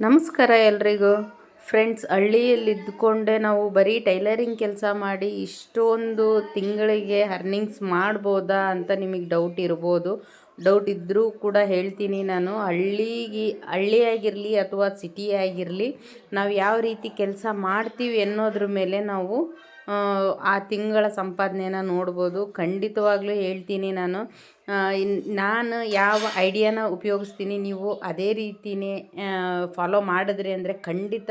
ನಮಸ್ಕಾರ ಎಲ್ರಿಗೂ. ಫ್ರೆಂಡ್ಸ್ ಹಳ್ಳಿಯಲ್ಲಿ ಇದ್ದುಕೊಂಡೇ ನಾವು ಬರೀ ಟೈಲರಿಂಗ್ ಕೆಲಸ ಮಾಡಿ ಇಷ್ಟೊಂದು ತಿಂಗಳಿಗೆ ಅರ್ನಿಂಗ್ಸ್ ಮಾಡ್ಬೋದಾ ಅಂತ ನಿಮಗೆ ಡೌಟ್ ಇರ್ಬೋದು. ಡೌಟ್ ಇದ್ದರೂ ಕೂಡ ಹೇಳ್ತೀನಿ ನಾನು. ಹಳ್ಳಿಗೆ ಹಳ್ಳಿಯಾಗಿರಲಿ ಅಥವಾ ಸಿಟಿಯಾಗಿರಲಿ ನಾವು ಯಾವ ರೀತಿ ಕೆಲಸ ಮಾಡ್ತೀವಿ ಅನ್ನೋದ್ರ ಮೇಲೆ ನಾವು ಆ, ತಿಂಗಳ ಸಂಪಾದನೆನ ನೋಡ್ಬೋದು. ಖಂಡಿತವಾಗ್ಲೂ ಹೇಳ್ತೀನಿ ನಾನು. ನಾನು ಯಾವ ಐಡಿಯಾನ ಉಪಯೋಗಿಸ್ತೀನಿ ನೀವು ಅದೇ ರೀತಿಯೇ ಫಾಲೋ ಮಾಡಿದ್ರಿ ಅಂದರೆ ಖಂಡಿತ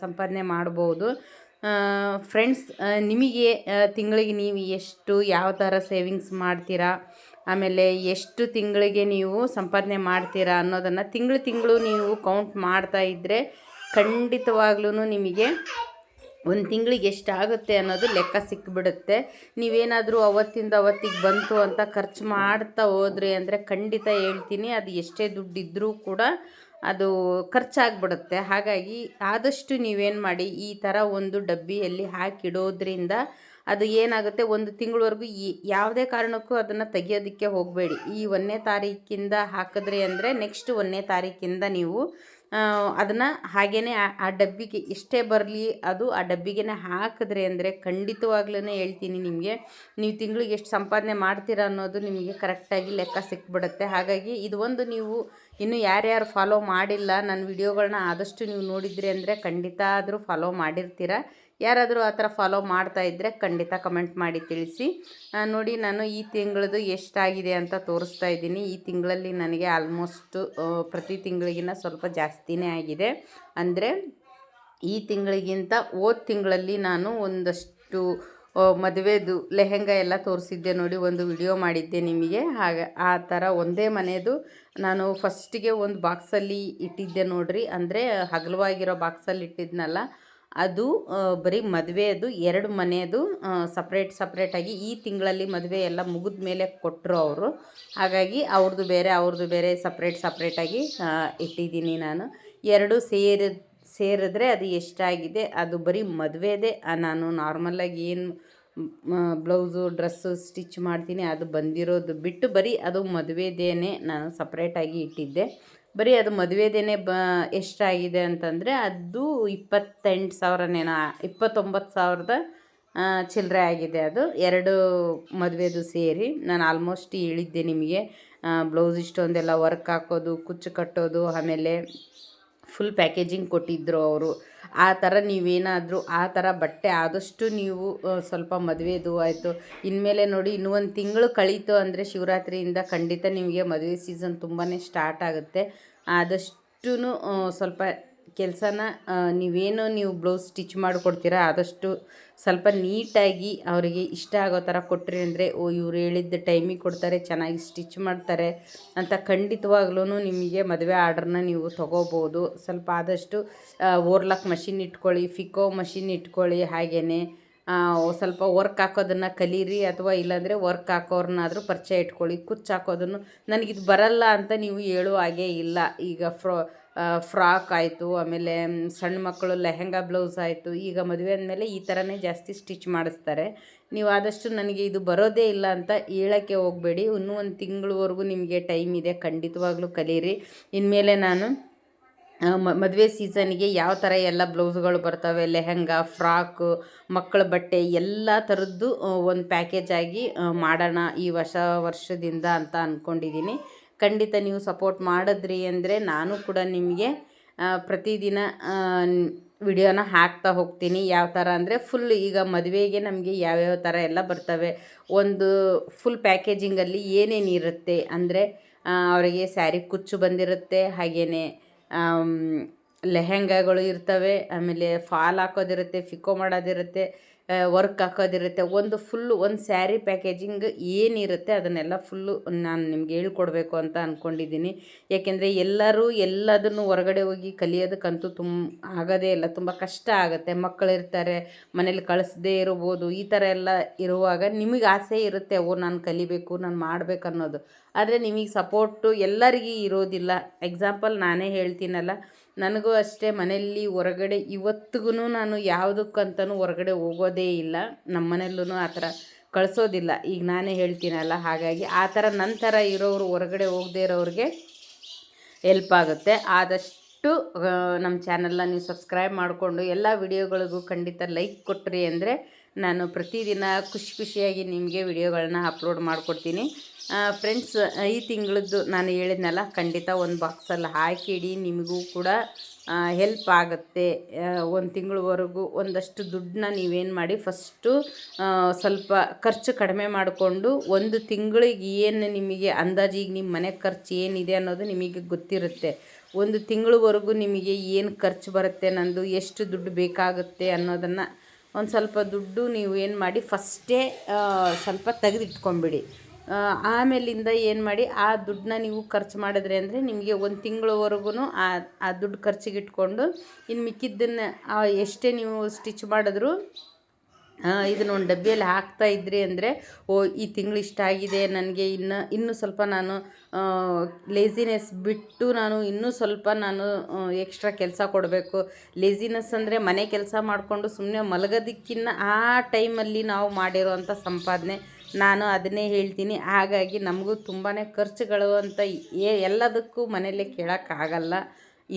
ಸಂಪಾದನೆ ಮಾಡ್ಬೋದು. ಫ್ರೆಂಡ್ಸ್ ನಿಮಗೆ ತಿಂಗಳಿಗೆ ನೀವು ಎಷ್ಟು ಯಾವ ಥರ ಸೇವಿಂಗ್ಸ್ ಮಾಡ್ತೀರಾ ಆಮೇಲೆ ಎಷ್ಟು ತಿಂಗಳಿಗೆ ನೀವು ಸಂಪಾದನೆ ಮಾಡ್ತೀರಾ ಅನ್ನೋದನ್ನು ತಿಂಗಳು ತಿಂಗಳು ನೀವು ಕೌಂಟ್ ಮಾಡ್ತಾ ಇದ್ದರೆ ಖಂಡಿತವಾಗ್ಲೂ ನಿಮಗೆ ಒಂದು ತಿಂಗಳಿಗೆ ಎಷ್ಟಾಗುತ್ತೆ ಅನ್ನೋದು ಲೆಕ್ಕ ಸಿಕ್ಕಿಬಿಡುತ್ತೆ ನೀವೇನಾದರೂ ಅವತ್ತಿಂದ ಅವತ್ತಿಗೆ ಬಂತು ಅಂತ ಖರ್ಚು ಮಾಡ್ತಾ ಹೋದ್ರಿ ಅಂದರೆ ಖಂಡಿತ ಹೇಳ್ತೀನಿ, ಅದು ಎಷ್ಟೇ ದುಡ್ಡಿದ್ದರೂ ಕೂಡ ಅದು ಖರ್ಚಾಗ್ಬಿಡುತ್ತೆ ಹಾಗಾಗಿ ಆದಷ್ಟು ನೀವೇನು ಮಾಡಿ, ಈ ಥರ ಒಂದು ಡಬ್ಬಿಯಲ್ಲಿ ಹಾಕಿಡೋದ್ರಿಂದ ಅದು ಏನಾಗುತ್ತೆ, ಒಂದು ತಿಂಗಳವರೆಗೂ ಈ ಯಾವುದೇ ಕಾರಣಕ್ಕೂ ಅದನ್ನು ತೆಗಿಯೋದಕ್ಕೆ ಹೋಗಬೇಡಿ. ಈ ಒಂದನೇ ತಾರೀಕಿಂದ ಹಾಕಿದ್ರಿ ಅಂದರೆ ನೆಕ್ಸ್ಟ್ ಒಂದನೇ ತಾರೀಕಿಂದ ನೀವು ಅದನ್ನು ಹಾಗೇ ಆ ಡಬ್ಬಿಗೆ ಎಷ್ಟೇ ಬರಲಿ ಅದು ಆ ಡಬ್ಬಿಗೆ ಹಾಕಿದ್ರಿ ಅಂದರೆ ಖಂಡಿತವಾಗ್ಲೂ ಹೇಳ್ತೀನಿ ನಿಮಗೆ. ನೀವು ತಿಂಗಳಿಗೆ ಎಷ್ಟು ಸಂಪಾದನೆ ಮಾಡ್ತೀರಾ ಅನ್ನೋದು ನಿಮಗೆ ಕರೆಕ್ಟಾಗಿ ಲೆಕ್ಕ ಸಿಕ್ಬಿಡುತ್ತೆ. ಹಾಗಾಗಿ ಇದು ಒಂದು ನೀವು ಇನ್ನು ಯಾರ್ಯಾರು ಫಾಲೋ ಮಾಡಿಲ್ಲ, ನನ್ನ ವಿಡಿಯೋಗಳನ್ನ ಆದಷ್ಟು ನೀವು ನೋಡಿದ್ರಿ ಅಂದರೆ ಖಂಡಿತ ಆದರೂ ಫಾಲೋ ಮಾಡಿರ್ತೀರ. ಯಾರಾದರೂ ಆ ಥರ ಫಾಲೋ ಮಾಡ್ತಾ ಇದ್ದರೆ ಖಂಡಿತ ಕಮೆಂಟ್ ಮಾಡಿ ತಿಳಿಸಿ. ನೋಡಿ, ನಾನು ಈ ತಿಂಗಳದು ಎಷ್ಟಾಗಿದೆ ಅಂತ ತೋರಿಸ್ತಾ ಇದ್ದೀನಿ. ಈ ತಿಂಗಳಲ್ಲಿ ನನಗೆ ಆಲ್ಮೋಸ್ಟು ಪ್ರತಿ ತಿಂಗಳಿಗಿನ್ನ ಸ್ವಲ್ಪ ಜಾಸ್ತಿನೇ ಆಗಿದೆ. ಅಂದರೆ, ಈ ತಿಂಗಳಿಗಿಂತ ಹೋದ ತಿಂಗಳಲ್ಲಿ ನಾನು ಒಂದಷ್ಟು ಮದುವೆದು ಲೆಹೆಂಗಾ ಎಲ್ಲ ತೋರಿಸಿದ್ದೆ ನೋಡಿ, ಒಂದು ವಿಡಿಯೋ ಮಾಡಿದ್ದೆ ನಿಮಗೆ. ಹಾಗೆ, ಆ ಥರ ಒಂದೇ ಮನೆಯದು ನಾನು ಫಸ್ಟಿಗೆ ಒಂದು ಬಾಕ್ಸಲ್ಲಿ ಇಟ್ಟಿದ್ದೆ ನೋಡ್ರಿ. ಅಂದರೆ, ಹಗಲವಾಗಿರೋ ಬಾಕ್ಸಲ್ಲಿ ಇಟ್ಟಿದ್ನಲ್ಲ ಅದು ಬರೀ ಮದುವೆ ಅದು, ಎರಡು ಮನೆಯದು ಸಪ್ರೇಟ್ ಸಪ್ರೇಟಾಗಿ ಈ ತಿಂಗಳಲ್ಲಿ ಮದುವೆ ಎಲ್ಲ ಮುಗಿದ ಮೇಲೆ ಕೊಟ್ಟರು ಅವರು. ಹಾಗಾಗಿ ಅವ್ರದ್ದು ಬೇರೆ ಅವ್ರದ್ದು ಬೇರೆ ಸಪ್ರೇಟ್ ಸಪ್ರೇಟಾಗಿ ಇಟ್ಟಿದ್ದೀನಿ ನಾನು. ಎರಡು ಸೇರಿ, ಸೇರಿದ್ರೆ ಅದು ಎಷ್ಟಾಗಿದೆ, ಅದು ಬರೀ ಮದುವೆದೇ. ನಾನು ನಾರ್ಮಲಾಗಿ ಏನು ಬ್ಲೌಸು ಡ್ರೆಸ್ಸು ಸ್ಟಿಚ್ ಮಾಡ್ತೀನಿ, ಅದು ಬಂದಿರೋದು ಬಿಟ್ಟು ಬರೀ ಅದು ಮದುವೆದೇನೆ ನಾನು ಸಪ್ರೇಟಾಗಿ ಇಟ್ಟಿದ್ದೆ. ಬರೀ ಅದು ಮದುವೆದೇನೆ ಬ, ಎಷ್ಟಾಗಿದೆ ಅಂತಂದರೆ ಅದು ಇಪ್ಪತ್ತೆಂಟು ಸಾವಿರನೇನೋ, ಇಪ್ಪತ್ತೊಂಬತ್ತು ಸಾವಿರದ ಚಿಲ್ಲರೆ ಆಗಿದೆ ಅದು. ಎರಡು ಮದುವೆದು ಸೇರಿ ನಾನು ಆಲ್ಮೋಸ್ಟ್ ಹೇಳಿದ್ದೆ ನಿಮಗೆ ಬ್ಲೌಸ್ ಇಷ್ಟೊಂದೆಲ್ಲ ವರ್ಕ್ ಹಾಕೋದು, ಕುಚ್ಚು ಕಟ್ಟೋದು, ಆಮೇಲೆ ಫುಲ್ ಪ್ಯಾಕೇಜಿಂಗ್ ಕೊಟ್ಟಿದ್ದರು ಅವರು. ಆ ಥರ ನೀವೇನಾದರೂ ಆ ಥರ ಬಟ್ಟೆ ಆದಷ್ಟು ನೀವು ಸ್ವಲ್ಪ ಮದುವೆದು ಆಯಿತು. ಇನ್ಮೇಲೆ ನೋಡಿ, ಇನ್ನೂ ಒಂದು ತಿಂಗಳು ಕಳೀತು ಅಂದರೆ ಶಿವರಾತ್ರಿಯಿಂದ ಖಂಡಿತ ನಿಮಗೆ ಮದುವೆ ಸೀಸನ್ ತುಂಬಾ ಸ್ಟಾರ್ಟ್ ಆಗುತ್ತೆ. ಆದಷ್ಟು ಸ್ವಲ್ಪ ಕೆಲಸನ ನೀವೇನು ನೀವು ಬ್ಲೌಸ್ ಸ್ಟಿಚ್ ಮಾಡಿಕೊಡ್ತೀರಾ, ಆದಷ್ಟು ಸ್ವಲ್ಪ ನೀಟಾಗಿ ಅವರಿಗೆ ಇಷ್ಟ ಆಗೋ ಥರ ಕೊಟ್ಟರೆ ಅಂದರೆ, ಓ, ಇವ್ರು ಹೇಳಿದ್ದ ಟೈಮಿಗೆ ಕೊಡ್ತಾರೆ, ಚೆನ್ನಾಗಿ ಸ್ಟಿಚ್ ಮಾಡ್ತಾರೆ ಅಂತ ಖಂಡಿತವಾಗ್ಲೂ ನಿಮಗೆ ಮದುವೆ ಆರ್ಡ್ರನ್ನ ನೀವು ತೊಗೋಬೋದು. ಸ್ವಲ್ಪ ಆದಷ್ಟು ಓರ್ಲಾಕ್ ಮಷಿನ್ ಇಟ್ಕೊಳ್ಳಿ ಫಿಕೋ ಮಷಿನ್ ಇಟ್ಕೊಳ್ಳಿ ಹಾಗೆಯೇ ಸ್ವಲ್ಪ ವರ್ಕ್ ಹಾಕೋದನ್ನು ಕಲೀರಿ ಅಥವಾ ಇಲ್ಲಾಂದರೆ ವರ್ಕ್ ಹಾಕೋರ್ನಾದರೂ ಪರಿಚಯ ಇಟ್ಕೊಳ್ಳಿ. ಕುಚ್ಚು ಹಾಕೋದನ್ನು, ನನಗಿದು ಬರಲ್ಲ ಅಂತ ನೀವು ಹೇಳೋ ಹಾಗೆ ಇಲ್ಲ. ಈಗ ಫ್ರೋ ಫ್ರಾಕ್ ಆಯಿತು, ಆಮೇಲೆ ಸಣ್ಣ ಮಕ್ಕಳು ಲೆಹೆಂಗಾ ಬ್ಲೌಸ್ ಆಯಿತು, ಈಗ ಮದುವೆ ಅಂದಮೇಲೆ ಈ ಥರನೇ ಜಾಸ್ತಿ ಸ್ಟಿಚ್ ಮಾಡಿಸ್ತಾರೆ. ನೀವು ಆದಷ್ಟು ನನಗೆ ಇದು ಬರೋದೇ ಇಲ್ಲ ಅಂತ ಹೇಳೋಕ್ಕೆ ಹೋಗಬೇಡಿ. ಇನ್ನೂ ಒಂದು ತಿಂಗಳವರೆಗೂ ನಿಮಗೆ ಟೈಮ್ ಇದೆ, ಖಂಡಿತವಾಗ್ಲೂ ಕಲೀರಿ. ಇನ್ಮೇಲೆ ನಾನು ಮದುವೆ ಸೀಸನ್ಗೆ ಯಾವ ಥರ ಎಲ್ಲ ಬ್ಲೌಸ್ಗಳು ಬರ್ತವೆ, ಲೆಹೆಂಗಾ, ಫ್ರಾಕು, ಮಕ್ಕಳ ಬಟ್ಟೆ, ಎಲ್ಲ ಥರದ್ದು ಒಂದು ಪ್ಯಾಕೇಜ್ ಆಗಿ ಮಾಡೋಣ ಈ ವರ್ಷ ವರ್ಷದಿಂದ ಅಂತ ಅಂದ್ಕೊಂಡಿದ್ದೀನಿ ಖಂಡಿತ ನೀವು ಸಪೋರ್ಟ್ ಮಾಡಿದ್ರಿ ಅಂದರೆ ನಾನು ಕೂಡ ನಿಮಗೆ ಪ್ರತಿದಿನ ವಿಡಿಯೋನ ಹಾಕ್ತಾ ಹೋಗ್ತೀನಿ. ಯಾವ ಥರ ಅಂದರೆ ಫುಲ್ ಈಗ ಮದುವೆಗೆ ನಮಗೆ ಯಾವ್ಯಾವ ಥರ ಎಲ್ಲ ಬರ್ತವೆ. ಒಂದು ಫುಲ್ ಪ್ಯಾಕೇಜಿಂಗಲ್ಲಿ ಏನೇನಿರುತ್ತೆ ಅಂದರೆ ಅವರಿಗೆ ಸ್ಯಾರಿ ಕುಚ್ಚು ಬಂದಿರುತ್ತೆ ಹಾಗೆಯೇ ಲೆಹೆಂಗಾಗಳು ಇರ್ತವೆ, ಆಮೇಲೆ ಫಾಲ್ ಹಾಕೋದಿರುತ್ತೆ, ಫಿಕೋ ಮಾಡೋದಿರುತ್ತೆ. ವರ್ಕ್ ಹಾಕೋದಿರುತ್ತೆ. ಒಂದು ಫುಲ್ಲು ಒಂದು ಸ್ಯಾರಿ ಪ್ಯಾಕೇಜಿಂಗ್ ಏನಿರುತ್ತೆ ಅದನ್ನೆಲ್ಲ ಫುಲ್ಲು ನಾನು ನಿಮ್ಗೆ ಹೇಳ್ಕೊಡ್ಬೇಕು ಅಂತ ಅಂದ್ಕೊಂಡಿದ್ದೀನಿ ಯಾಕೆಂದರೆ ಎಲ್ಲರೂ ಎಲ್ಲದನ್ನು ಹೊರಗಡೆ ಹೋಗಿ ಕಲಿಯೋದಕ್ಕಂತೂ ತುಂಬ ಆಗೋದೇ ಇಲ್ಲ. ತುಂಬ ಕಷ್ಟ ಆಗುತ್ತೆ. ಮಕ್ಕಳಿರ್ತಾರೆ ಮನೇಲಿ ಕಳಿಸ್ದೇ ಇರ್ಬೋದು, ಈ ಥರ ಎಲ್ಲ ಇರುವಾಗ ನಿಮಗೆ ಆಸೆ ಇರುತ್ತೆ, ಓ ನಾನು ಕಲಿಬೇಕು, ನಾನು ಮಾಡಬೇಕು ಅನ್ನೋದು. ಆದರೆ ನಿಮಗೆ ಸಪೋರ್ಟು ಎಲ್ಲರಿಗೂ ಇರೋದಿಲ್ಲ. ಎಕ್ಸಾಂಪಲ್ ನಾನೇ ಹೇಳ್ತೀನಲ್ಲ, ನನಗೂ ಅಷ್ಟೇ ಮನೆಯಲ್ಲಿ ಹೊರಗಡೆ ಇವತ್ತಿಗೂ ನಾನು ಯಾವುದಕ್ಕಂತನೂ ಹೊರಗಡೆ ಹೋಗೋದೇ ಇಲ್ಲ. ನಮ್ಮ ಮನೆಯಲ್ಲೂ ಆ ಥರ ಕಳಿಸೋದಿಲ್ಲ. ಈಗ ನಾನೇ ಹೇಳ್ತೀನಲ್ಲ ಹಾಗಾಗಿ ಆ ಥರ ನಂತರ ಇರೋರು ಹೊರಗಡೆ ಹೋಗದೇ ಇರೋರಿಗೆ ಹೆಲ್ಪ್ ಆಗುತ್ತೆ. ಆದಷ್ಟು ನಮ್ಮ ಚಾನಲ್ನ ನೀವು ಸಬ್ಸ್ಕ್ರೈಬ್ ಮಾಡಿಕೊಂಡು ಎಲ್ಲ ವಿಡಿಯೋಗಳಿಗೂ ಖಂಡಿತ ಲೈಕ್ ಕೊಟ್ರಿ ಅಂದರೆ ನಾನು ಪ್ರತಿದಿನ ಖುಷಿ ಖುಷಿಯಾಗಿ ನಿಮಗೆ ವಿಡಿಯೋಗಳನ್ನ ಅಪ್ಲೋಡ್ ಮಾಡಿಕೊಡ್ತೀನಿ. ಫ್ರೆಂಡ್ಸ್ ಈ ತಿಂಗಳದ್ದು ನಾನು ಹೇಳಿದ್ನಲ್ಲ, ಖಂಡಿತ ಒಂದು ಬಾಕ್ಸಲ್ಲಿ ಹಾಕಿಡಿ, ನಿಮಗೂ ಕೂಡ ಹೆಲ್ಪ್ ಆಗುತ್ತೆ. ಒಂದು ತಿಂಗಳವರೆಗೂ ಒಂದಷ್ಟು ದುಡ್ಡನ್ನ ನೀವೇನು ಮಾಡಿ ಫಸ್ಟು ಸ್ವಲ್ಪ ಖರ್ಚು ಕಡಿಮೆ ಮಾಡಿಕೊಂಡು ಒಂದು ತಿಂಗಳಿಗೆ ಏನು ನಿಮಗೆ ಅಂದಾಜಿಗೆ ನಿಮ್ಮ ಮನೆ ಖರ್ಚು ಏನಿದೆ ಅನ್ನೋದು ನಿಮಗೆ ಗೊತ್ತಿರುತ್ತೆ. ಒಂದು ತಿಂಗಳವರೆಗೂ ನಿಮಗೆ ಏನು ಖರ್ಚು ಬರುತ್ತೆ, ನಂದು ಎಷ್ಟು ದುಡ್ಡು ಬೇಕಾಗುತ್ತೆ ಅನ್ನೋದನ್ನು ಒಂದು ಸ್ವಲ್ಪ ದುಡ್ಡು ನೀವು ಏನು ಮಾಡಿ ಫಸ್ಟೇ ಸ್ವಲ್ಪ ತೆಗೆದಿಟ್ಕೊಂಬಿಡಿ. ಆಮೇಲಿಂದ ಏನು ಮಾಡಿ ಆ ದುಡ್ಡನ್ನ ನೀವು ಖರ್ಚು ಮಾಡಿದ್ರೆ ಅಂದರೆ ನಿಮಗೆ ಒಂದು ತಿಂಗಳವರೆಗೂ ಆ ಆ ದುಡ್ಡು ಖರ್ಚಿಗೆ ಇಟ್ಕೊಂಡು ಇನ್ನು ಮಿಕ್ಕಿದ್ದನ್ನು ಎಷ್ಟೇ ನೀವು ಸ್ಟಿಚ್ ಮಾಡಿದ್ರು ಇದನ್ನ ಒಂದು ಡಬ್ಬಿಯಲ್ಲಿ ಹಾಕ್ತಾ ಇದ್ರಿ ಅಂದರೆ, ಓ, ಈ ತಿಂಗಳು ಇಷ್ಟ ಆಗಿದೆ, ನನಗೆ ಇನ್ನು, ಇನ್ನೂ ಸ್ವಲ್ಪ ನಾನು ಲೇಸಿನೆಸ್ ಬಿಟ್ಟು ನಾನು ಇನ್ನೂ ಸ್ವಲ್ಪ ನಾನು ಎಕ್ಸ್ಟ್ರಾ ಕೆಲಸ ಕೊಡಬೇಕು. ಲೇಸಿನೆಸ್ ಅಂದರೆ ಮನೆ ಕೆಲಸ ಮಾಡಿಕೊಂಡು ಸುಮ್ಮನೆ ಮಲಗೋದಕ್ಕಿನ್ನ ಆ ಟೈಮಲ್ಲಿ ನಾವು ಮಾಡಿರೋವಂಥ ಸಂಪಾದನೆ. ನಾನು ಅದನ್ನೇ ಹೇಳ್ತೀನಿ. ಹಾಗಾಗಿ ನಮಗೂ ತುಂಬಾ ಖರ್ಚುಗಳು ಅಂತ ಎಲ್ಲದಕ್ಕೂ ಮನೇಲಿ ಕೇಳೋಕ್ಕಾಗಲ್ಲ.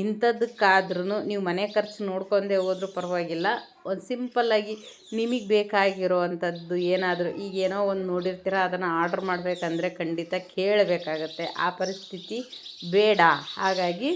ಇಂಥದ್ದಕ್ಕಾದ್ರೂ ನೀವು ಮನೆ ಖರ್ಚು ನೋಡ್ಕೊಂಡೇ ಹೋದ್ರೂ ಪರವಾಗಿಲ್ಲ. ಒಂದು ಸಿಂಪಲ್ಲಾಗಿ ನಿಮಗೆ ಬೇಕಾಗಿರೋ ಅಂಥದ್ದು ಏನಾದರೂ ಈಗ ಏನೋ ಒಂದು ನೋಡಿರ್ತೀರ, ಅದನ್ನು ಆರ್ಡ್ರ್ ಮಾಡಬೇಕಂದ್ರೆ ಖಂಡಿತ ಕೇಳಬೇಕಾಗತ್ತೆ. ಆ ಪರಿಸ್ಥಿತಿ ಬೇಡ. ಹಾಗಾಗಿ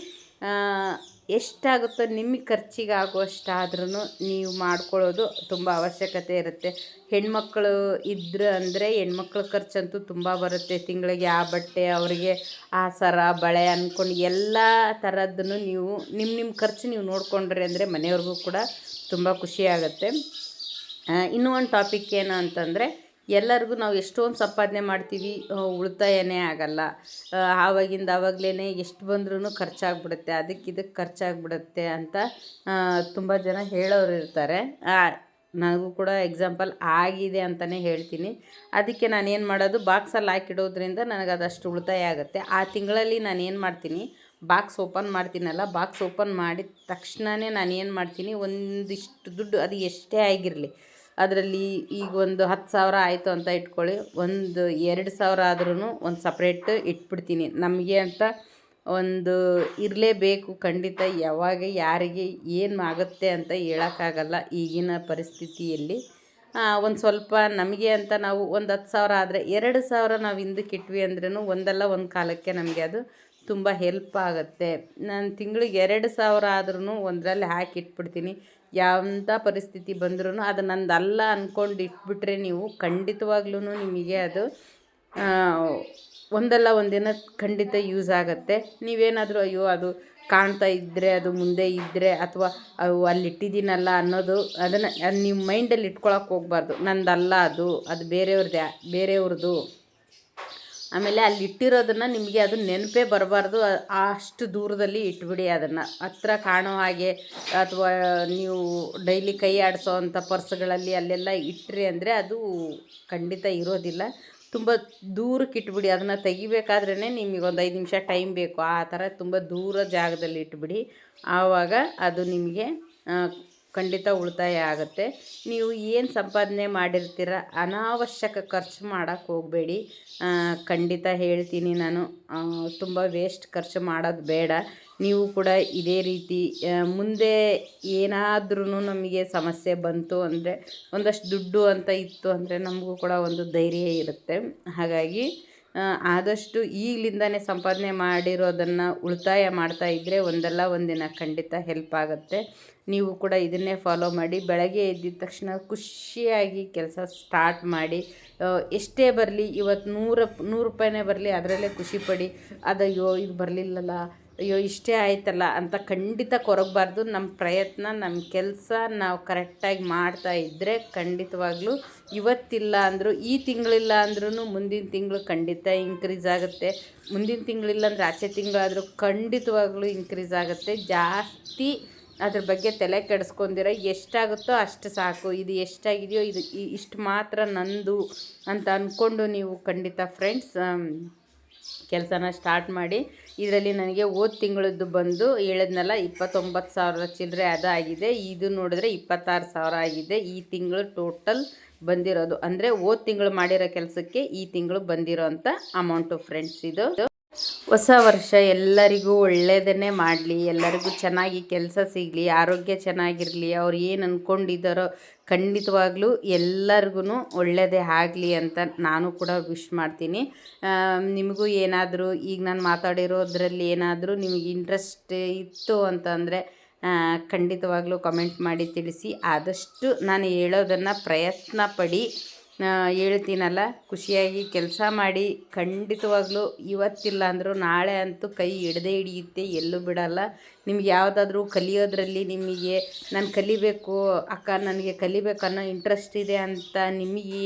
ಎಷ್ಟಾಗುತ್ತೋ ನಿಮಗೆ ಖರ್ಚಿಗೆ ಆಗುವಷ್ಟಾದ್ರೂ ನೀವು ಮಾಡ್ಕೊಳ್ಳೋದು ತುಂಬ ಅವಶ್ಯಕತೆ ಇರುತ್ತೆ. ಹೆಣ್ಮಕ್ಳು ಇದ್ರೆ ಅಂದರೆ ಹೆಣ್ಮಕ್ಳ ಖರ್ಚಂತೂ ತುಂಬ ಬರುತ್ತೆ. ತಿಂಗಳಿಗೆ ಆ ಬಟ್ಟೆ, ಅವರಿಗೆ ಆ ಸರ, ಬಳೆ ಅಂದ್ಕೊಂಡು ಎಲ್ಲ ಥರದ್ದನ್ನು ನೀವು, ನಿಮ್ಮ ನಿಮ್ಮ ಖರ್ಚು ನೀವು ನೋಡಿಕೊಂಡ್ರಿ ಅಂದರೆ ಮನೆಯವ್ರಿಗೂ ಕೂಡ ತುಂಬ ಖುಷಿಯಾಗತ್ತೆ ಇನ್ನೂ ಒಂದು ಟಾಪಿಕ್ ಏನು ಅಂತಂದರೆ ಎಲ್ಲರಿಗೂ ನಾವು ಎಷ್ಟೊಂದು ಸಂಪಾದನೆ ಮಾಡ್ತೀವಿ ಉಳಿತಾಯನೇ ಆಗಲ್ಲ. ಆವಾಗಿಂದ ಆವಾಗಲೇ ಎಷ್ಟು ಬಂದ್ರೂ ಖರ್ಚಾಗ್ಬಿಡುತ್ತೆ, ಅದಕ್ಕೆ ಇದಕ್ಕೆ ಖರ್ಚಾಗ್ಬಿಡುತ್ತೆ ಅಂತ ತುಂಬ ಜನ ಹೇಳೋರು ಇರ್ತಾರೆ. ನನಗೂ ಕೂಡ ಎಕ್ಸಾಂಪಲ್ ಆಗಿದೆ ಅಂತಲೇ ಹೇಳ್ತೀನಿ. ಅದಕ್ಕೆ ನಾನೇನು ಮಾಡೋದು ಬಾಕ್ಸಲ್ಲಿ ಹಾಕಿಡೋದ್ರಿಂದ ನನಗೆ ಅದಷ್ಟು ಉಳಿತಾಯ ಆಗುತ್ತೆ. ಆ ತಿಂಗಳಲ್ಲಿ ನಾನು ಏನು ಮಾಡ್ತೀನಿ ಬಾಕ್ಸ್ ಓಪನ್ ಮಾಡ್ತೀನಲ್ಲ ಬಾಕ್ಸ್ ಓಪನ್ ಮಾಡಿದ ತಕ್ಷಣವೇ ನಾನು ಏನು ಮಾಡ್ತೀನಿ, ಒಂದಿಷ್ಟು ದುಡ್ಡು, ಅದು ಎಷ್ಟೇ ಆಗಿರಲಿ ಅದರಲ್ಲಿ ಈಗ ಒಂದು ಹತ್ತು ಸಾವಿರ ಆಯಿತು ಅಂತ ಇಟ್ಕೊಳ್ಳಿ. ಒಂದು ಎರಡು ಸಾವಿರ ಆದ್ರೂ ಒಂದು ಸಪ್ರೇಟ್ ಇಟ್ಬಿಡ್ತೀನಿ. ನಮಗೆ ಅಂತ ಒಂದು ಇರಲೇಬೇಕು ಖಂಡಿತ. ಯಾವಾಗ, ಯಾರಿಗೆ, ಏನು ಆಗುತ್ತೆ ಅಂತ ಹೇಳೋಕ್ಕಾಗಲ್ಲ ಈಗಿನ ಪರಿಸ್ಥಿತಿಯಲ್ಲಿ. ಒಂದು ಸ್ವಲ್ಪ ನಮಗೆ ಅಂತ ನಾವು ಒಂದು ಹತ್ತು ಸಾವಿರ ಆದರೆ ಎರಡು ಸಾವಿರ ನಾವು ಹಿಂದಕ್ಕೆ ಇಟ್ವಿ ಅಂದ್ರೂ ಒಂದಲ್ಲ ಒಂದು ಕಾಲಕ್ಕೆ ನಮಗೆ ಅದು ತುಂಬ ಹೆಲ್ಪ್ ಆಗುತ್ತೆ. ನಾನು ತಿಂಗಳಿಗೆ ಎರಡು ಸಾವಿರ ಆದ್ರೂ ಒಂದರಲ್ಲಿ ಹಾಕಿ ಇಟ್ಬಿಡ್ತೀನಿ. ಯಾಂಥ ಪರಿಸ್ಥಿತಿ ಬಂದ್ರೂ ಅದು ನಂದು ಅಲ್ಲ ಅಂದ್ಕೊಂಡು ಇಟ್ಬಿಟ್ರೆ ನೀವು ಖಂಡಿತವಾಗ್ಲೂ ನಿಮಗೆ ಅದು ಒಂದಲ್ಲ ಒಂದಿನ ಖಂಡಿತ ಯೂಸ್ ಆಗುತ್ತೆ. ನೀವೇನಾದರೂ ಅಯ್ಯೋ ಅದು ಕಾಣ್ತಾ ಇದ್ದರೆ ಅದು ಮುಂದೆ ಇದ್ದರೆ ಅಥವಾ ಅವು ಅಲ್ಲಿ ಇಟ್ಟಿದ್ದೀನಲ್ಲ ಅನ್ನೋದು ಅದನ್ನು ನಿಮ್ಮ ಮೈಂಡಲ್ಲಿ ಇಟ್ಕೊಳಕ್ಕೆ ಹೋಗ್ಬಾರ್ದು. ನಂದಲ್ಲ ಅದು ಅದು ಬೇರೆಯವ್ರದ್ದೇ ಬೇರೆಯವ್ರದ್ದು ಆಮೇಲೆ ಅಲ್ಲಿ ಇಟ್ಟಿರೋದನ್ನು ನಿಮಗೆ ಅದು ನೆನಪೇ ಬರಬಾರ್ದು. ಅಷ್ಟು ದೂರದಲ್ಲಿ ಇಟ್ಬಿಡಿ ಅದನ್ನು. ಹತ್ರ ಕಾಣೋ ಹಾಗೆ ಅಥವಾ ನೀವು ಡೈಲಿ ಕೈ ಆಡಿಸೋ ಅಂಥ ಪರ್ಸ್ಗಳಲ್ಲಿ ಅಲ್ಲೆಲ್ಲ ಇಟ್ಟರೆ ಅಂದರೆ ಅದು ಖಂಡಿತ ಇರೋದಿಲ್ಲ. ತುಂಬ ದೂರಕ್ಕೆ ಇಟ್ಬಿಡಿ. ಅದನ್ನು ತೆಗಿಬೇಕಾದ್ರೇ ನಿಮಗೆ ಒಂದು ಐದು ನಿಮಿಷ ಟೈಮ್ ಬೇಕು. ಆ ಥರ ತುಂಬ ದೂರ ಜಾಗದಲ್ಲಿ ಇಟ್ಬಿಡಿ. ಆವಾಗ ಅದು ನಿಮಗೆ ಖಂಡಿತ ಉಳಿತಾಯ ಆಗುತ್ತೆ. ನೀವು ಏನು ಸಂಪಾದನೆ ಮಾಡಿರ್ತೀರ ಅನಾವಶ್ಯಕ ಖರ್ಚು ಮಾಡೋಕ್ಕೆ ಹೋಗಬೇಡಿ. ಖಂಡಿತ ಹೇಳ್ತೀನಿ ನಾನು. ತುಂಬ ವೇಸ್ಟ್ ಖರ್ಚು ಮಾಡೋದು ಬೇಡ. ನೀವು ಕೂಡ ಇದೇ ರೀತಿ ಮುಂದೆ ಏನಾದ್ರೂ ನಮಗೆ ಸಮಸ್ಯೆ ಬಂತು ಅಂದರೆ, ಒಂದಷ್ಟು ದುಡ್ಡು ಅಂತ ಇತ್ತು ಅಂದರೆ ನಮಗೂ ಕೂಡ ಒಂದು ಧೈರ್ಯ ಇರುತ್ತೆ. ಹಾಗಾಗಿ ಆದಷ್ಟು ಈಗಲಿಂದನೇ ಸಂಪಾದನೆ ಮಾಡಿರೋದನ್ನು ಉಳಿತಾಯ ಮಾಡ್ತಾ ಇದ್ದರೆ ಒಂದಲ್ಲ ಒಂದಿನ ಖಂಡಿತ ಹೆಲ್ಪ್ ಆಗುತ್ತೆ. ನೀವು ಕೂಡ ಇದನ್ನೇ ಫಾಲೋ ಮಾಡಿ, ಬೆಳಗ್ಗೆ ಎದ್ದಿದ ತಕ್ಷಣ ಖುಷಿಯಾಗಿ ಕೆಲಸ ಸ್ಟಾರ್ಟ್ ಮಾಡಿ ಎಷ್ಟೇ ಬರಲಿ ಇವತ್ತು ನೂರ, ನೂರು ರೂಪಾಯಿನೇ ಬರಲಿ ಅದರಲ್ಲೇ ಖುಷಿಪಡಿ ಅದಯ್ಯೋ ಇದು ಬರಲಿಲ್ಲಲ್ಲ, ಅಯ್ಯೋ ಇಷ್ಟೇ ಆಯ್ತಲ್ಲ ಅಂತ ಖಂಡಿತ ಕೊರಗಬಾರ್ದು. ನಮ್ಮ ಪ್ರಯತ್ನ ನಮ್ಮ ಕೆಲಸ ನಾವು ಕರೆಕ್ಟಾಗಿ ಮಾಡ್ತಾ ಇದ್ದರೆ ಖಂಡಿತವಾಗ್ಲೂ ಇವತ್ತಿಲ್ಲ ಅಂದರೂ, ಈ ತಿಂಗಳಿಲ್ಲ ಅಂದ್ರೂ ಮುಂದಿನ ತಿಂಗಳು ಖಂಡಿತ ಇನ್ಕ್ರೀಸ್ ಆಗುತ್ತೆ. ಮುಂದಿನ ತಿಂಗಳಿಲ್ಲ ಅಂದರೆ ಆಚೆ ತಿಂಗಳಾದರೂ ಖಂಡಿತವಾಗ್ಲೂ ಇನ್ಕ್ರೀಸ್ ಆಗುತ್ತೆ. ಜಾಸ್ತಿ ಅದ್ರ ಬಗ್ಗೆ ತಲೆ ಕೆಡಿಸ್ಕೊಂಡಿರ ಎಷ್ಟಾಗುತ್ತೋ ಅಷ್ಟು ಸಾಕು. ಇದು ಎಷ್ಟಾಗಿದೆಯೋ ಇದು ಇಷ್ಟು ಮಾತ್ರ ನಂದು ಅಂತ ಅಂದ್ಕೊಂಡು ನೀವು ಖಂಡಿತ ಫ್ರೆಂಡ್ಸ್ ಕೆಲಸನ ಸ್ಟಾರ್ಟ್ ಮಾಡಿ. ಇದರಲ್ಲಿ ನನಗೆ ಹೋದ ತಿಂಗಳದ್ದು ಬಂದು ಹೇಳಿದ್ನಲ್ಲ, ಇಪ್ಪತ್ತೊಂಬತ್ತು ಸಾವಿರ ಚಿಲ್ಲರೆ ಅದಾಗಿದೆ. ಇದು ನೋಡಿದ್ರೆ ಇಪ್ಪತ್ತಾರು ಸಾವಿರ ಆಗಿದೆ. ಈ ತಿಂಗಳು ಟೋಟಲ್ ಬಂದಿರೋದು. ಅಂದರೆ ಹೋದ ತಿಂಗಳು ಮಾಡಿರೋ ಕೆಲಸಕ್ಕೆ ಈ ತಿಂಗಳು ಬಂದಿರೋ ಅಂಥ ಅಮೌಂಟು ಫ್ರೆಂಡ್ಸ್ ಇದು. ಹೊಸ ವರ್ಷ ಎಲ್ಲರಿಗೂ ಒಳ್ಳೆಯದನ್ನೇ ಮಾಡಲಿ, ಎಲ್ಲರಿಗೂ ಚೆನ್ನಾಗಿ ಕೆಲಸ ಸಿಗಲಿ, ಆರೋಗ್ಯ ಚೆನ್ನಾಗಿರಲಿ, ಅವ್ರು ಏನು ಅಂದ್ಕೊಂಡಿದ್ದಾರೋ ಖಂಡಿತವಾಗ್ಲೂ ಎಲ್ಲರಿಗೂ ಒಳ್ಳೆಯದೇ ಆಗಲಿ ಅಂತ ನಾನು ಕೂಡ ವಿಶ್ ಮಾಡ್ತೀನಿ. ನಿಮಗೂ ಏನಾದರೂ, ಈಗ ನಾನು ಮಾತಾಡಿರೋದ್ರಲ್ಲಿ ಏನಾದರೂ ನಿಮಗೆ ಇಂಟ್ರೆಸ್ಟ್ ಇತ್ತು ಅಂತಂದರೆ ಖಂಡಿತವಾಗ್ಲೂ ಕಮೆಂಟ್ ಮಾಡಿ ತಿಳಿಸಿ. ಆದಷ್ಟು ನಾನು ಹೇಳೋದನ್ನು ಪ್ರಯತ್ನ ಪಡಿ ಹೇಳ್ತೀನಲ್ಲ, ಖುಷಿಯಾಗಿ ಕೆಲಸ ಮಾಡಿ ಖಂಡಿತವಾಗ್ಲೂ ಇವತ್ತಿಲ್ಲ ಅಂದರೂ ನಾಳೆ ಅಂತೂ ಕೈ ಹಿಡ್ದೇ ಹಿಡಿಯುತ್ತೆ, ಎಲ್ಲೂ ಬಿಡಲ್ಲ. ನಿಮ್ಗೆ ಯಾವುದಾದ್ರೂ ಕಲಿಯೋದ್ರಲ್ಲಿ ನಿಮಗೆ ನಾನು ಕಲಿಬೇಕು, ಅಕ್ಕ ನನಗೆ ಕಲಿಬೇಕು ಅನ್ನೋ ಇಂಟ್ರೆಸ್ಟ್ ಇದೆ ಅಂತ ನಿಮಗೆ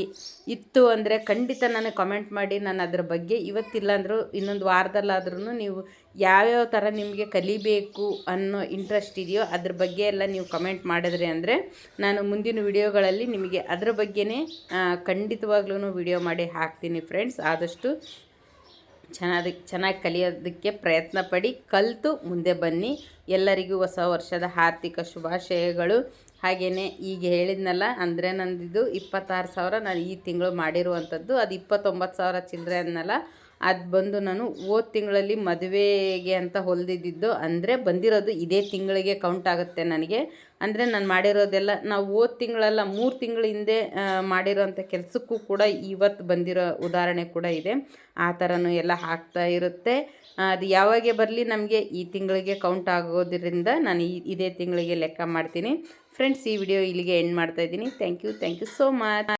ಇತ್ತು ಅಂದರೆ ಖಂಡಿತ ನನಗೆ ಕಮೆಂಟ್ ಮಾಡಿ, ನಾನು ಅದ್ರ ಬಗ್ಗೆ ಇವತ್ತಿಲ್ಲ ಅಂದರೂ ಇನ್ನೊಂದು ವಾರದಲ್ಲಾದ್ರೂ ನೀವು ಯಾವ್ಯಾವ ಥರ ನಿಮಗೆ ಕಲಿಬೇಕು ಅನ್ನೋ ಇಂಟ್ರೆಸ್ಟ್ ಇದೆಯೋ ಅದ್ರ ಬಗ್ಗೆ ಎಲ್ಲ ನೀವು ಕಮೆಂಟ್ ಮಾಡಿದ್ರಿ ಅಂದರೆ ನಾನು ಮುಂದಿನ ವಿಡಿಯೋಗಳಲ್ಲಿ ನಿಮಗೆ ಅದ್ರ ಬಗ್ಗೆನೇ ಖಂಡಿತವಾಗ್ಲೂ ವಿಡಿಯೋ ಮಾಡಿ ಹಾಕ್ತೀನಿ ಫ್ರೆಂಡ್ಸ್ ಆದಷ್ಟು ಚೆನ್ನಾಗಿ ಚೆನ್ನಾಗಿ ಕಲಿಯೋದಕ್ಕೆ ಪ್ರಯತ್ನ ಪಡಿ, ಕಲಿತು ಮುಂದೆ ಬನ್ನಿ. ಎಲ್ಲರಿಗೂ ಹೊಸ ವರ್ಷದ ಆರ್ಥಿಕ ಶುಭಾಶಯಗಳು. ಹಾಗೆಯೇ ಈಗ ಹೇಳಿದ್ನಲ್ಲ, ಅಂದರೆ ನಂದಿದು ಇಪ್ಪತ್ತಾರು ಸಾವಿರ ನಾನು ಈ ತಿಂಗಳು ಮಾಡಿರುವಂಥದ್ದು. ಅದು ಇಪ್ಪತ್ತೊಂಬತ್ತು ಸಾವಿರ ಚಿಲ್ಲರೆ ಅನ್ನಲ್ಲ. ಅದು ಬಂದು ನಾನು ಹೋದ ತಿಂಗಳಲ್ಲಿ ಮದುವೆಗೆ ಅಂತ ಹೊಲಿದಿದ್ದು ಅಂದರೆ ಬಂದಿರೋದು ಇದೇ ತಿಂಗಳಿಗೆ ಕೌಂಟ್ ಆಗುತ್ತೆ ನನಗೆ. ಅಂದರೆ ನಾನು ಮಾಡಿರೋದೆಲ್ಲ, ನಾವು ಹೋದ ತಿಂಗಳಲ್ಲ, ಮೂರು ತಿಂಗಳ ಹಿಂದೆ ಮಾಡಿರೋಂಥ ಕೆಲಸಕ್ಕೂ ಕೂಡ ಇವತ್ತು ಬಂದಿರೋ ಉದಾಹರಣೆ ಕೂಡ ಇದೆ. ಆ ಥರನೂ ಎಲ್ಲ ಹಾಕ್ತಾ ಇರುತ್ತೆ. ಅದು ಯಾವಾಗೆ ಬರಲಿ ನಮಗೆ ಈ ತಿಂಗಳಿಗೆ ಕೌಂಟ್ ಆಗೋದ್ರಿಂದ ನಾನು ಇದೇ ತಿಂಗಳಿಗೆ ಲೆಕ್ಕ ಮಾಡ್ತೀನಿ. ಫ್ರೆಂಡ್ಸ್ ಈ ವಿಡಿಯೋ ಇಲ್ಲಿಗೆ ಎಂಡ್ ಮಾಡ್ತಾಯಿದ್ದೀನಿ thank you thank you so much